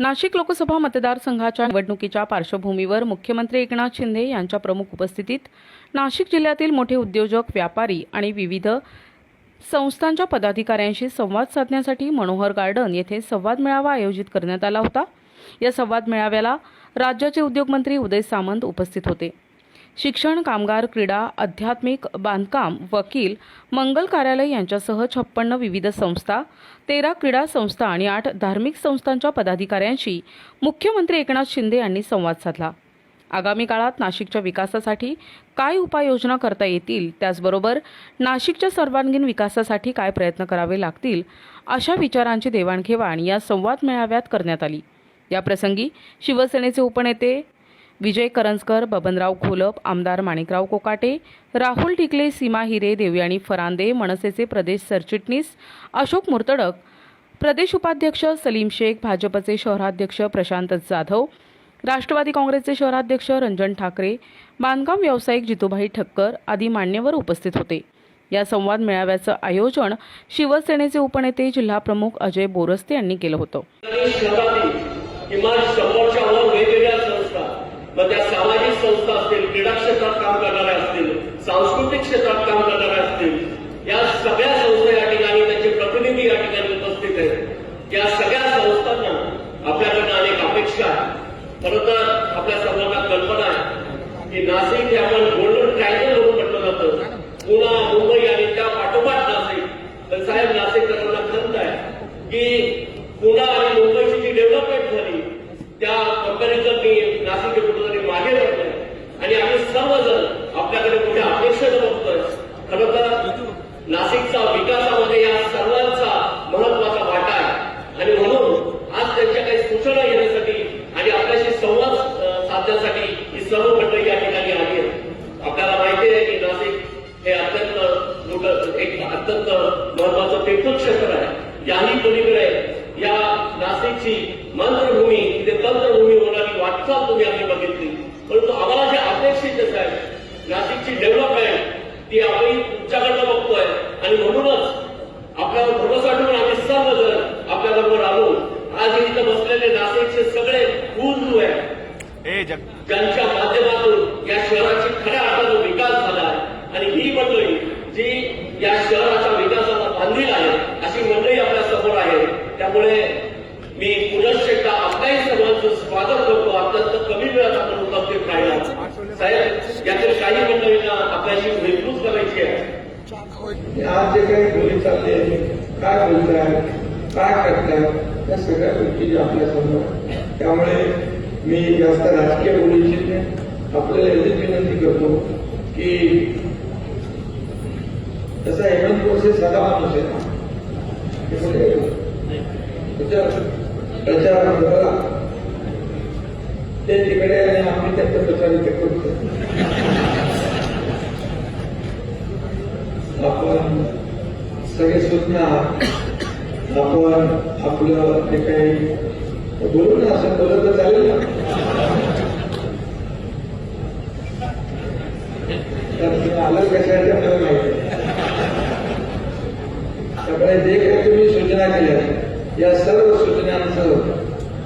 नाशिक लोकसभा मतदारसंघाच्या निवडणुकीच्या पार्श्वभूमीवर मुख्यमंत्री एकनाथ शिंदे यांच्या प्रमुख उपस्थितीत नाशिक जिल्ह्यातील मोठे उद्योजक व्यापारी आणि विविध संस्थांच्या पदाधिकाऱ्यांशी संवाद साधण्यासाठी मनोहर गार्डन येथे संवाद मेळावा आयोजित करण्यात आला होता. या संवाद मेळाव्याला राज्याचे उद्योगमंत्री उदय सामंत उपस्थित होते. शिक्षण कामगार क्रीडा आध्यात्मिक बांधकाम वकील मंगल कार्यालय यांच्यासह छप्पन्न विविध संस्था तेरा क्रीडा संस्था आणि आठ धार्मिक संस्थांच्या पदाधिकाऱ्यांशी मुख्यमंत्री एकनाथ शिंदे यांनी संवाद साधला. आगामी काळात नाशिकच्या विकासासाठी काय उपाययोजना करता येतील? त्याचबरोबर नाशिकच्या सर्वांगीण विकासासाठी काय प्रयत्न करावे लागतील? अशा विचारांची देवाणघेवाण या संवाद मेळाव्यात करण्यात आली. याप्रसंगी शिवसेनेचे उपनेते विजय करंजकर बबनराव घोलप आमदार माणिकराव कोकाटे राहुल टिकले सीमा हिरे देवयाणी फरांदे मनसेचे प्रदेश सरचिटणीस अशोक मुर्तडक प्रदेश उपाध्यक्ष सलीम शेख भाजपचे शहराध्यक्ष प्रशांत जाधव राष्ट्रवादी काँग्रेसचे शहराध्यक्ष रंजन ठाकरे बांधकाम व्यावसायिक जितूभाई ठक्कर आदी मान्यवर उपस्थित होते. या संवाद मेळाव्याचं आयोजन शिवसेनेचे उपनेते जिल्हाप्रमुख अजय बोरस्ते यांनी केलं होतं आणि शहरातील किमान शंभरच्या वर वेगवेगळ्या संस्था मग त्या सामाजिक संस्था असतील क्रीडा क्षेत्रात काम करणाऱ्या असतील सांस्कृतिक क्षेत्रात काम करणाऱ्या असतील या सगळ्या संस्था या ठिकाणी त्यांचे प्रतिनिधी या ठिकाणी उपस्थित आहेत. या सगळ्या संस्थांना आपल्याकडनं अनेक अपेक्षा आहे खरं तर आपल्या सर्वांना कल्पना आहे की नाशिक हे आपण गोल्डन ट्रायंगल म्हणून म्हटलं जातं. पुणा मुंबई आणि त्या पाठोपाठ नाशिक. तर साहेब नाशिककरांना खंत आहे की पुणा आणि मुंबईची जी डेव्हलपमेंट झाली त्या कंपॅरिझन मी नाशिक हे कुठेतरी मागे पडलोय आणि आम्ही सर्वजण आपल्याकडे मोठ्या अपेक्षेनं बघतोय खरं तर नाशिकचा विकासामध्ये या सर्वांचा महत्त्वाचा वाटा आहे आणि म्हणून आज त्यांच्या काही सूचना घेण्यासाठी आणि आपल्याशी संवाद अ, साधण्यासाठी ही सर्व मंडळी या ठिकाणी आली आहेत. आपल्याला माहिती आहे की नाशिक हे अत्यंत मोठं एक अत्यंत महत्वाचं तीर्थक्षेत्र आहे. याही पलीकडे या नाशिकची मंत्रभूमी ते तंत्रभूमी होणारी वाटचाल तुम्ही आम्ही बघितली. परंतु आम्हाला जे अपेक्षित आहे नाशिकची डेव्हलपमेंट ती आम्ही तुमच्याकडनं बघतोय. आणि म्हणूनच आपल्यावर भरोसा ठेवून आम्ही सर्वजण आपल्याबरोबर आलो. आज इथं बसलेले नाशिकचे सगळे गुरु आहे ए जग ज्यांच्या माध्यमातून या शहराची खऱ्या अर्थानं विकास झाला आहे. आणि ही मंडळी जी या शहराच्या विकासाला बांधील आहे अशी मंडळी आपल्यासमोर आहे. त्यामुळे मी पुनश्च एकदा आपल्याही सर्वांचं स्वागत करतो. अत्यंत कमी वेळात आपण उपस्थित राहिला. साहेब यातील काही मंडळींना आपल्याशी भेटूच करायची आहे. आज जे काही बोली चालले काय बोलताय काय करताय या सगळ्या गोष्टी ज्या आपल्यासमोर. त्यामुळे मी जास्त राजकीय बोलू इच्छित नाही. आपल्याला एवढीच विनंती करतो की तसा एमएन कोळसे साधा माणूस आहे ना प्रचार करा ते तिकडे आणि आम्ही त्यांचा प्रचार इथे करतो. आपण सगळे सूचना आपण आपलं जे काही बोलू ना असं बोलत तर चालेल ना तर आलं कशासाठी आपल्याला माहिती त्यामुळे जे काही तुम्ही सूचना केल्या या सर्व सूचनांचं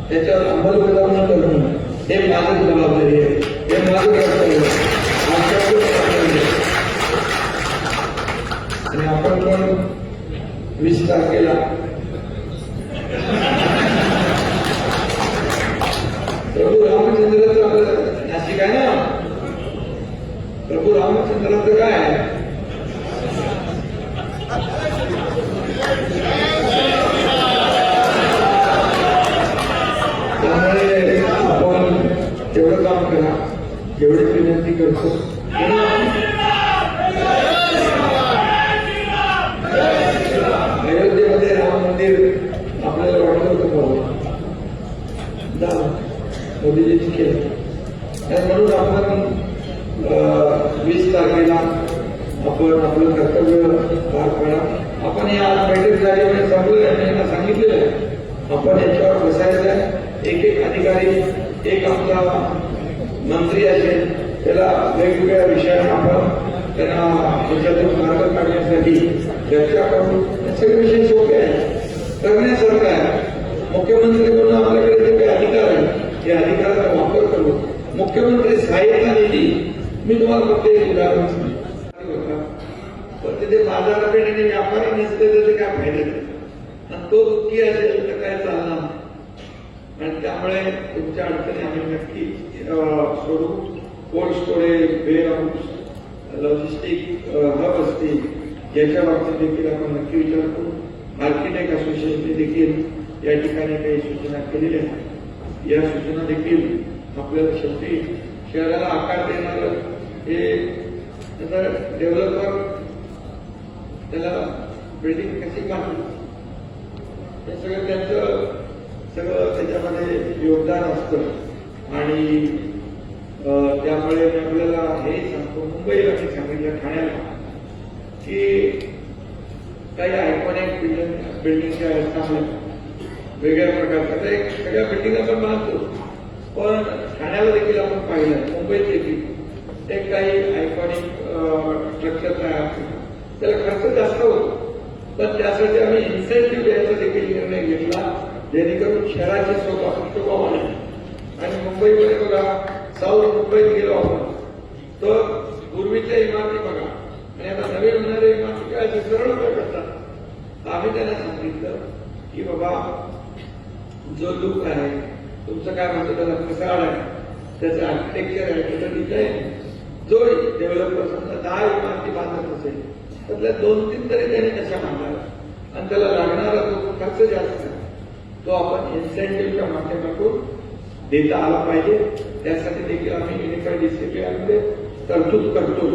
त्याच्यावर अंमलबजावणी करून हे माझी जबाबदारी आहे हे माझं कर्तव्य आणि आपण पण वीस तारखेला प्रभू रामचंद्राचं आपलं नाशिक आहे ना प्रभू रामचंद्राचं काय? आहे? त्यामुळे आपण तेवढं काम करा जेवढी विनंती करतो. अयोध्येमध्ये राम मंदिर आपल्याला वाटत होतं मोदीजींनी केलं म्हणून आपण वीस तारखेला आपण आपलं कर्तव्य पार पडा आपण या बैठक झाली म्हणजे सांगितलेलं आहे. आपण याच्यावर बसायचं आहे. एक एक अधिकारी एक आपला मंत्री असेल त्याला वेगवेगळ्या विषयाने आपण त्यांना त्याच्यातून मार्ग काढण्यासाठी चर्चा करू सगळे विषय सोपे आहेत. करण्यासारखं आहे. मुख्यमंत्री म्हणून आपल्याकडे जे काही मी तुम्हाला फक्त एक उदाहरण होता पण तिथे बाजारपेठ आणि व्यापारी नसते तर काय फायदे आणि तो दुःखी असेल तर काय चालणार आणि त्यामुळे तुमच्या अडचणी आम्ही नक्की सोडू cold storage warehouse logistic hub असतील याच्या बाबतीत देखील आपण नक्की विचार करू आर्किटेक्ट असोसिएशनने देखील या ठिकाणी काही सूचना केलेल्या आहेत या सूचना देखील आपल्याला शेवटी शहराला आकार देणारं हे डेव्हलपर त्याला बिल्डिंग कशी बांधली हे सगळं त्यांचं सगळं त्याच्यामध्ये योगदान असतं. आणि त्यामुळे मी आपल्याला हे सांगतो मुंबईला मी सांगितलं ठाण्याला की काही आयकॉनिक बिल्डिंग बिल्डिंगच्या आहेत चांगल्या वेगळ्या प्रकारच्या. एक सगळ्या बिल्डिंग आपण बांधतो पण ठाण्याला देखील आपण पाहिलं मुंबईत देखील. एक काही आयकॉनिक स्ट्रक्चर तयार केलं त्याला खर्च जास्त होतो. पण त्यासाठी आम्ही इन्सेंटिव्ह द्यायचा देखील निर्णय घेतला जेणेकरून शहराची शोभा शोभा वाढेल आणि मुंबईमध्ये बघा साऊथ मुंबईत गेलो आपण तर पूर्वीच्या इमारती बघा. आणि आता नवीन होणाऱ्या इमारती काय सरळ करतात. आम्ही त्यांना सांगितलं की बाबा जो लुक आहे तुमचं काय म्हणतो त्याला फसाड आहे. त्याचं आर्किटेक्चर आहे त्याचं डिझाईन जो डेव्हलपर समजा दहा इमारती बांधत असेल त्यातल्या दोन तीन तरी त्याने कशा बांधाव्या आणि त्याला लागणारा जो खर्च जास्त तो आपण इन्सेंटिव्हच्या माध्यमातून देता आला पाहिजे. त्यासाठी देखील आम्ही युनिफाईड डिसिप्लिनमध्ये तरतूद करतो.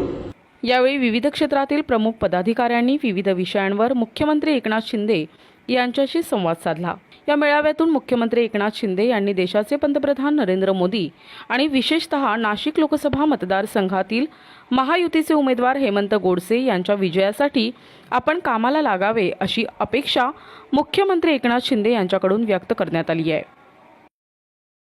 यावेळी विविध क्षेत्रातील प्रमुख पदाधिकाऱ्यांनी विविध विषयांवर मुख्यमंत्री एकनाथ शिंदे यांच्याशी संवाद साधला. या मेळाव्यातून मुख्यमंत्री एकनाथ शिंदे यांनी देशाचे पंतप्रधान नरेंद्र मोदी आणि विशेषतः नाशिक लोकसभा मतदारसंघातील महायुतीचे उमेदवार हेमंत गोडसे यांच्या विजयासाठी आपण कामाला लागावे अशी अपेक्षा मुख्यमंत्री एकनाथ शिंदे यांच्याकडून व्यक्त करण्यात आली आहे.